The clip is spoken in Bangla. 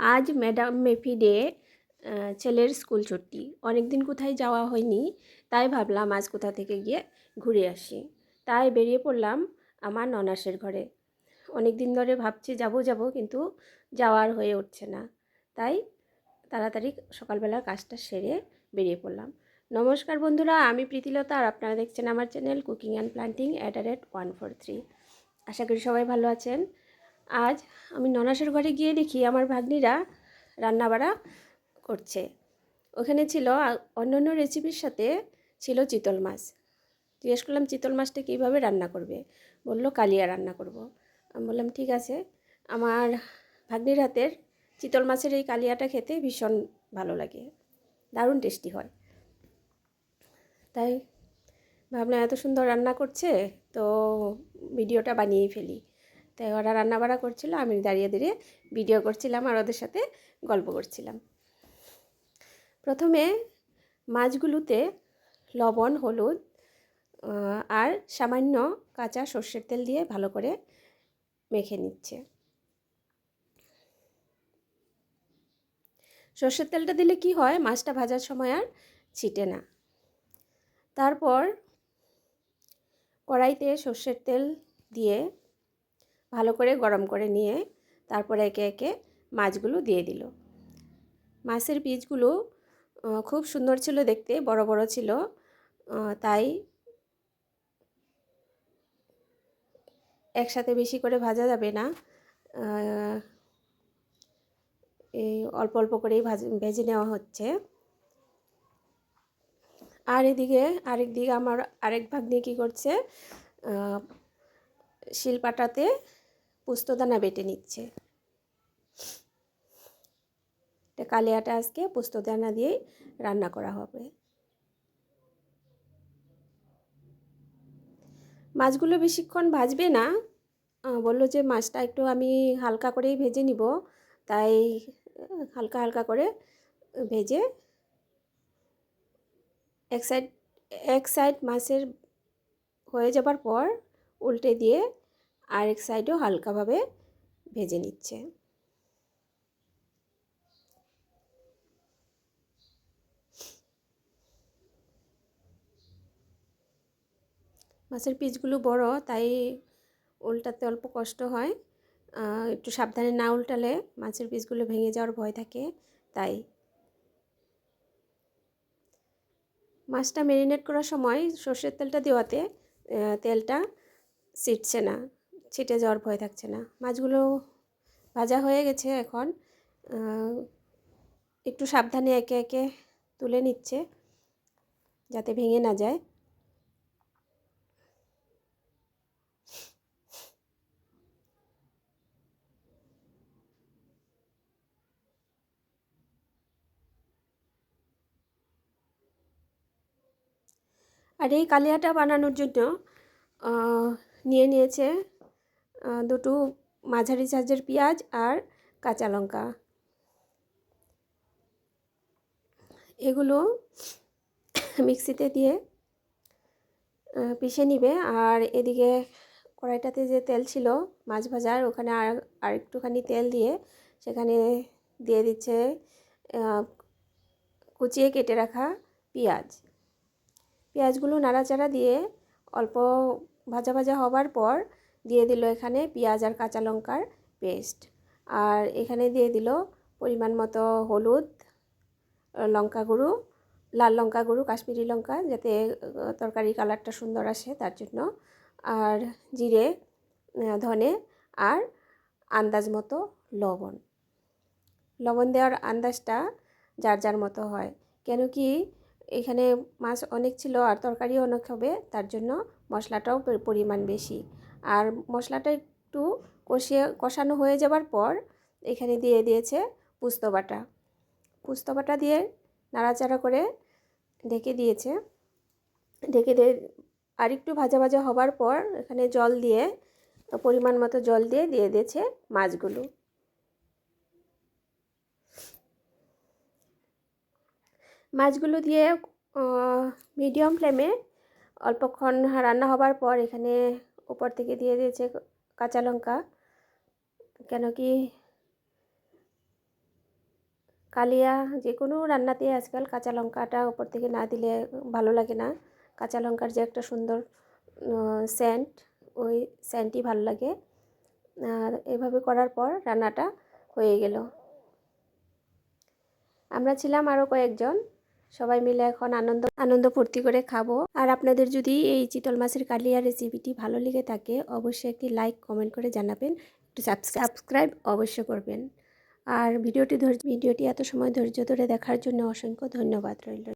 আজ ম্যাডাম মেফি ডে ছেলের স্কুল ছুটি। অনেক দিন কোথায় যাওয়া হয়নি, তাই ভাবলাম আজ কোথা থেকে গিয়ে ঘুরে আসি। তাই বেরিয়ে পড়লাম আমার ননাসের ঘরে। অনেক দিন ধরে ভাবছি যাব যাব, কিন্তু যাওয়ার হয়ে উঠছে না। তাই তাড়াতাড়ি সকালবেলার কাজটা সেরে বেরিয়ে পড়লাম। নমস্কার বন্ধুরা, আমি প্রীতিলতা আর আপনারা দেখছেন আমার channel cooking and planting at the rate one four three. আশা করি সবাই ভালো আছেন। আজ আমি ননাসের ঘরে গিয়ে দেখি আমার ভাগ্নিরা রান্নাবাড়া করছে। ওখানে ছিল অন্যান্য রেসিপির সাথে ছিল চিতল মাছ। জিজ্ঞেস করলাম, চিতল মাছটা কীভাবে রান্না করবে? বলল, কালিয়া রান্না করব। আমি বললাম, ঠিক আছে। আমার ভাগ্নির হাতের চিতল মাছের এই কালিয়াটা খেতে ভীষণ ভালো লাগে। দারুণ টেস্টি হয়। তাই ভাবলাম, এত সুন্দর রান্না করছে, তো ভিডিওটা বানিয়েই ফেলি। তাই ওরা রান্না বাড়া করছিল, আমি দাঁড়িয়ে দাঁড়িয়ে ভিডিও করছিলাম আর ওদের সাথে গল্প করছিলাম। প্রথমে মাছগুলোতে লবণ, হলুদ আর সামান্য কাঁচা সর্ষের তেল দিয়ে ভালো করে মেখে নিচ্ছে। সর্ষের তেলটা দিলে কি হয়, মাছটা ভাজার সময় আর ছিটে না। তারপর কড়াইতে সর্ষের তেল দিয়ে ভালো করে গরম করে নিয়ে তারপরে একে একে মাছগুলো দিয়ে দিল। মাছের বীজগুলো খুব সুন্দর ছিল দেখতে, বড় বড় ছিল তাই একসাথে বেশি করে ভাজা যাবে না। এই অল্প অল্প করেই ভাজ, ভেজে নেওয়া হচ্ছে। আর এদিকে আরেক দিকে আমার আরেক ভাগ্নি কী করছে শিলপাটাতে পোস্তদানা বেটে নিচ্ছে। কালিয়াটা আজকে পোস্তদানা দিয়েই রান্না করা হবে। মাছগুলো বেশিক্ষণ ভাজবে না। বলল যে মাছটা একটু আমি হালকা করেই ভেজে নিব। তাই হালকা হালকা করে ভেজে এক সাইড এক সাইড মাছের হয়ে যাবার পর উল্টে দিয়ে আরেক সাইডও হালকাভাবে ভেজে নিচ্ছে। মাছের পিসগুলো বড়, তাই উল্টাতে অল্প কষ্ট হয়। একটু সাবধানে না উল্টালে মাছের পিসগুলো ভেঙে যাওয়ার ভয় থাকে, তাই। মাছটা ম্যারিনেট করার সময় সর্ষের তেলটা দেওয়াতে তেলটা ছিটছে না। ছিটে যাওয়ার ভয় থাকছে না। মাছগুলো ভাজা হয়ে গেছে এখন। একটু সাবধানে একে একে তুলে নিচ্ছে যাতে ভেঙে না যায়। আর এই কালিয়াটা বানানোর জন্য নিয়ে নিয়েছে দুটো মাঝারি সাইজের পেঁয়াজ আর কাঁচা লঙ্কা। এগুলো মিক্সিতে দিয়ে পিষে নিবে। আর এদিকে কড়াইটাতে যে তেল ছিল, মাছ ভাজার, ওখানে আর আর একটুখানি তেল দিয়ে সেখানে দিয়ে দিচ্ছে কুচিয়ে কেটে রাখা পেঁয়াজ। পেঁয়াজগুলো নাড়াচাড়া দিয়ে অল্প ভাজা ভাজা হবার পর দিয়ে দিল এখানে পেঁয়াজ আর কাঁচা লঙ্কার পেস্ট। আর এখানে দিয়ে দিল পরিমাণ মতো হলুদ লঙ্কা গুঁড়ো লাল লঙ্কা গুঁড়ো কাশ্মীরি লঙ্কা যাতে আহ, তরকারি কালারটা সুন্দর আসে তার জন্য। আর জিরে ধনে আর আন্দাজ মতো লবণ। লবণ দেওয়ার আন্দাজটা যার যার মতো হয়। কেন কি এখানে মাছ অনেক ছিল আর তরকারি অনেক হবে তার জন্য মশলাটাও পরিমাণ বেশি। আর মশলাটা একটু কষিয়ে, কষানো হয়ে যাবার পর এখানে দিয়ে দিয়েছে পুস্ত বাটা। পুস্ত বাটা দিয়ে নাড়াচাড়া করে ঢেকে দিয়েছে। ঢেকে দিয়ে আর একটু ভাজা ভাজা হবার পর এখানে জল দিয়ে, পরিমাণ মতো জল দিয়ে দিয়ে দিয়েছে মাছগুলো। মাছগুলো দিয়ে মিডিয়াম ফ্লেমে অল্পক্ষণ রান্না হবার পর এখানে উপর থেকে দিয়ে দিয়েছে কাঁচা লঙ্কা। কেন কি কালিয়া যে কোনো রান্নাতে আজকাল কাঁচা লঙ্কাটা ওপর থেকে না দিলে ভালো লাগে না। কাঁচা লঙ্কার যে একটা সুন্দর সেন্ট ওই সেন্টই ভালো লাগে। আর এভাবে করার পর রান্নাটা হয়ে গেল। আমরা ছিলাম আরও কয়েকজন। সবাই মিলে এখন আনন্দ আনন্দ ফুর্তি করে খাব। আর আপনাদের যদি এই চিতল মাছের কালিয়া রেসিপিটি ভালো লেগে থাকে, অবশ্যই একটি লাইক কমেন্ট করে জানাবেন। একটু সাবস্ক্রাইব অবশ্য করবেন। আর ভিডিওটি ভিডিওটি এত সময় ধৈর্য ধরে দেখার জন্য অসংখ্য ধন্যবাদ রইল।